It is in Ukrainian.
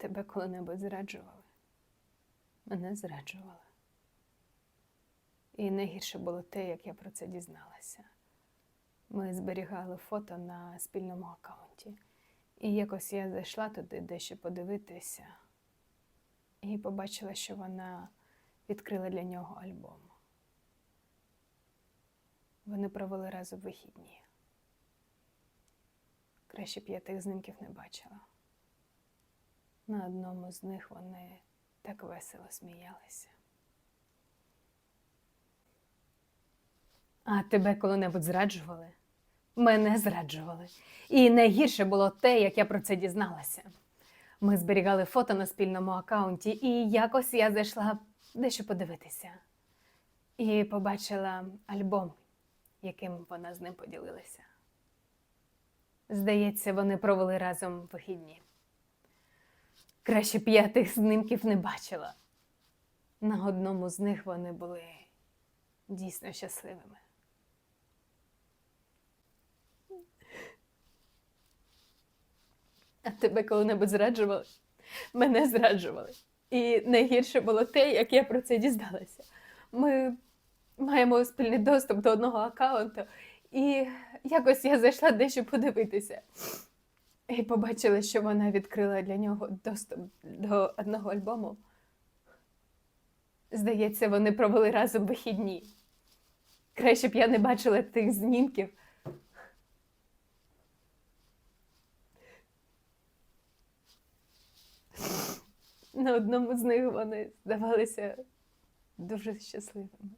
тебе коли-небудь зраджували? Мене зраджували. І найгірше було те, як я про це дізналася. Ми зберігали фото на спільному аккаунті. І якось я зайшла туди дещо подивитися і побачила, що вона відкрила для нього альбом. Вони провели разом вихідні. Краще б я тих знімків не бачила. На одному з них вони так весело сміялися. А тебе коли-небудь зраджували? Мене зраджували. І найгірше було те, як я про це дізналася. Ми зберігали фото на спільному аккаунті, і якось я зайшла дещо подивитися. І побачила альбом, яким вона з ним поділилася. Здається, вони провели разом вихідні. Краще б тих знімків не бачила. На одному з них вони були дійсно щасливими. А тебе коли-небудь зраджували? Мене зраджували. І найгірше було те, як я про це дізналася. Ми маємо спільний доступ до одного аккаунту, і якось я зайшла дещо подивитися. І побачила, що вона відкрила для нього доступ до одного альбому. Здається, вони провели разом вихідні. Краще б я не бачила тих знімків. На одному з них вони здавалися дуже щасливими.